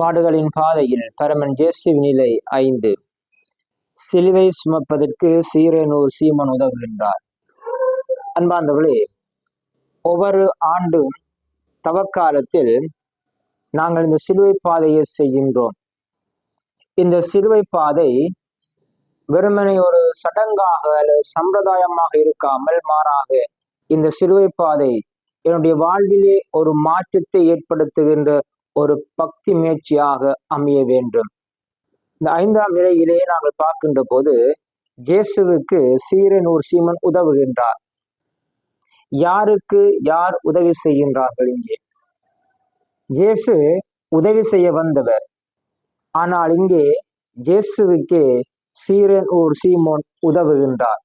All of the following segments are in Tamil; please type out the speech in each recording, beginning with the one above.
பாடுகளின் பாதையில் பரமன் ஜேசுவின் நிலை ஐந்து. சிலுவை சுமப்பதற்கு சீரனூர் சீமன் உதவுகின்றார். அன்பாந்தவர்களே ஒவ்வொரு ஆண்டும் தவக்காலத்தில் நாங்கள் இந்த சிலுவை பாதையை செய்கின்றோம். இந்த சிலுவை பாதை வெறுமனை ஒரு சடங்காக அல்லது சம்பிரதாயமாக இருக்காமல் மாறாக இந்த சிலுவை பாதை என்னுடைய வாழ்விலே ஒரு மாற்றத்தை ஏற்படுத்துகின்ற ஒரு பக்தி முயற்சியாக அமைய வேண்டும். இந்த ஐந்தாம் நிலையிலே நாங்கள் பார்க்கின்ற போது ஜேசுவுக்கு சீரனூர் சீமன் உதவுகின்றார். யாருக்கு யார் உதவி செய்கின்றார்கள் இங்கே? இயேசு உதவி செய்ய வந்தவர். ஆனால் இங்கே இயேசுவுக்கே சீரன் ஓர் சீமோன் உதவுகின்றார்.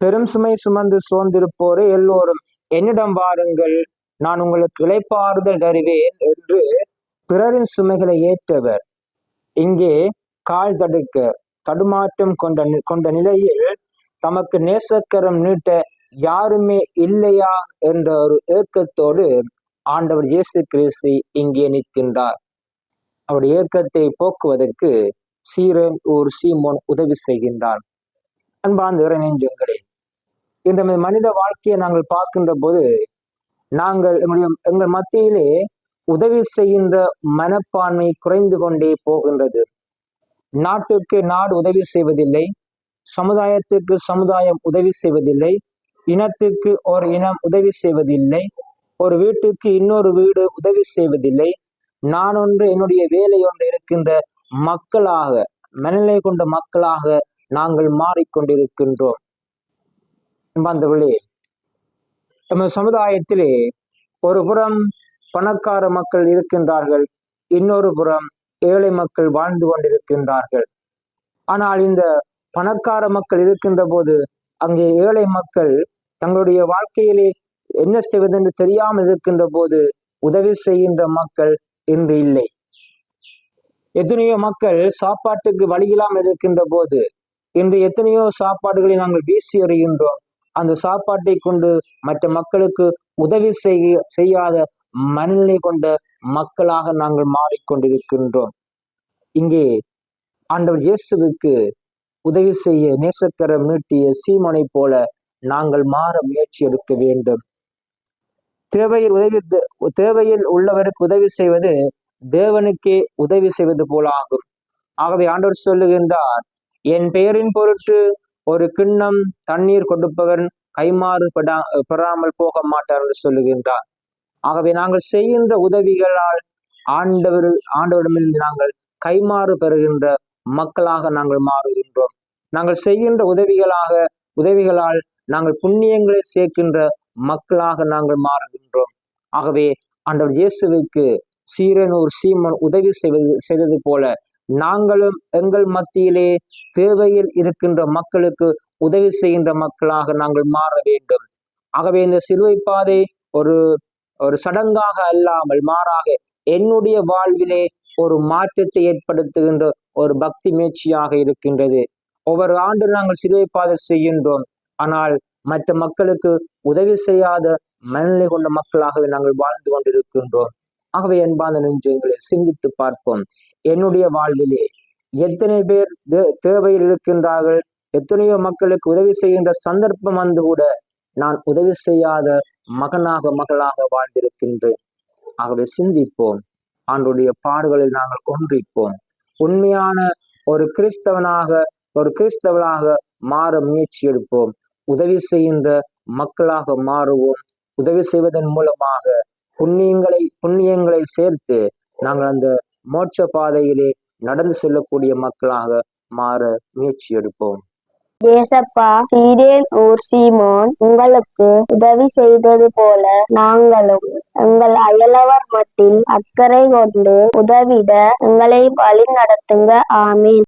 பெரும் சுமை சுமந்து சோர்ந்திருப்போரே எல்லோரும். என்னிடம் வாருங்கள் நான் உங்களுக்கு இழைப்பாறுதல் தருவேன் என்று பிறரின் சுமைகளை ஏற்றவர். இங்கே கால் தடுக்க தடுமாற்றம் கொண்ட கொண்ட நிலையில் தமக்கு நேசக்கரம் நீட்ட யாருமே இல்லையா என்ற ஒரு ஏக்கத்தோடு ஆண்டவர் இயேசு கிறிஸ்து இங்கே நிற்கின்றார். அவருடைய ஏக்கத்தை போக்குவதற்கு சீரன் ஊர் சீமோன் உதவி செய்கின்றான் அன்பார்ந்த இறைநெஞ்சங்களே இந்த மனித வாழ்க்கையை நாங்கள் பார்க்கின்ற போது நாங்கள் எங்களுடைய எங்கள் மத்தியிலே உதவி செய்கின்ற மனப்பான்மை குறைந்து கொண்டே போகின்றது. நாட்டுக்கு நாடு உதவி செய்வதில்லை சமுதாயத்துக்கு சமுதாயம் உதவி செய்வதில்லை இனத்துக்கு ஒரு இனம் உதவி செய்வதில்லை ஒரு வீட்டுக்கு இன்னொரு வீடு உதவி செய்வதில்லை. நான் ஒன்று என்னுடைய வேலை ஒன்று இருக்கின்ற மக்களாக மனநிலை கொண்ட மக்களாக நாங்கள் மாறிக்கொண்டிருக்கின்றோம். வந்தவர்களே நமது சமுதாயத்திலே ஒரு புறம் பணக்கார மக்கள் இருக்கின்றார்கள் இன்னொரு புறம் ஏழை மக்கள் வாழ்ந்து கொண்டிருக்கின்றார்கள். ஆனால் இந்த பணக்கார மக்கள் இருக்கின்ற போது அங்கே ஏழை மக்கள் தங்களுடைய வாழ்க்கையிலே என்ன செய்வதென்று தெரியாமல் இருக்கின்ற போது உதவி செய்கின்ற மக்கள் இன்று இல்லை. எத்தனையோ மக்கள் சாப்பாட்டுக்கு வழியில்லாமல் இருக்கின்ற போது இன்று எத்தனையோ சாப்பாடுகளை நாங்கள் வீசி எறிகின்றோம். அந்த சாப்பாட்டை கொண்டு மற்ற மக்களுக்கு உதவி செய்ய செய்யாத மனநிலை கொண்ட மக்களாக நாங்கள் மாறிக்கொண்டிருக்கின்றோம். இங்கே ஆண்டவர் இயேசுவுக்கு உதவி செய்ய நேசக்கரம் மீட்டிய சீமனை போல நாங்கள் மாற முயற்சி எடுக்க வேண்டும். தேவையில் உதவி தேவையில் உள்ளவருக்கு உதவி செய்வது தேவனுக்கே உதவி செய்வது போல ஆகும் ஆகவே ஆண்டவர் சொல்லுகின்றார் என் பெயரின் பொருட்டு ஒரு கிண்ணம் தண்ணீர் கொடுப்பவன் கைமாறு பெறாமல் போக மாட்டார் என்று சொல்லுகின்றார். ஆகவே நாங்கள் செய்கின்ற உதவிகளால் ஆண்டவர் ஆண்டவரிடமிருந்து நாங்கள் கைமாறு பெறுகின்ற மக்களாக நாங்கள் மாறுகின்றோம். நாங்கள் செய்கின்ற உதவிகளாக உதவிகளால் நாங்கள் புண்ணியங்களை சேர்க்கின்ற மக்களாக நாங்கள் மாறுகின்றோம். ஆகவே ஆண்டவர் இயேசுவுக்கு சீரனூர் சீமன் உதவி செய்வது செய்தது போல நாங்களும் எங்கள் மத்தியிலே தேவையில் இருக்கின்ற மக்களுக்கு உதவி செய்கின்ற மக்களாக நாங்கள் மாற வேண்டும். ஆகவே இந்த சிலுவை பாதை ஒரு ஒரு சடங்காக அல்லாமல் மாறாக என்னுடைய வாழ்விலே ஒரு மாற்றத்தை ஏற்படுத்துகின்ற ஒரு பக்தி முயற்சியாக இருக்கின்றது. ஒவ்வொரு ஆண்டு நாங்கள் சிலுவை பாதை செய்கின்றோம். ஆனால் மற்ற மக்களுக்கு உதவி செய்யாத மனநிலை கொண்ட மக்களாகவே நாங்கள் வாழ்ந்து கொண்டிருக்கின்றோம். ஆகவே அன்பான நெஞ்சங்களை சிந்தித்து பார்ப்போம். என்னுடைய வாழ்விலே எத்தனை பேர் தேவையில் இருக்கின்றார்கள்? எத்தனையோ மக்களுக்கு உதவி செய்கின்ற சந்தர்ப்பம் வந்து கூட நான் உதவி செய்யாத மகனாக மகளாக வாழ்ந்திருக்கின்றேன். ஆகவே சிந்திப்போம். ஆண்டுடைய பாடுகளில் நாங்கள் ஒன்றிப்போம். உண்மையான ஒரு கிறிஸ்தவனாக ஒரு கிறிஸ்தவனாக மாற முயற்சி எடுப்போம். உதவி செய்கின்ற மக்களாக மாறுவோம். உதவி செய்வதன் மூலமாக புண்ணியங்களை புண்ணியங்களை சேர்த்து நாங்கள் அந்த மோட்ச பாதையிலே நடந்து செல்லக்கூடிய மக்களாக மாற முயற்சி எடுப்போம். ஏசப்பா சீரேன் ஊர் சீமோன் உங்களுக்கு உதவி செய்தது போல நாங்களும் எங்கள் அயலவர் மட்டில் அக்கறை கொண்டு உதவிட எங்களை வழி நடத்துங்க ஆமீன்.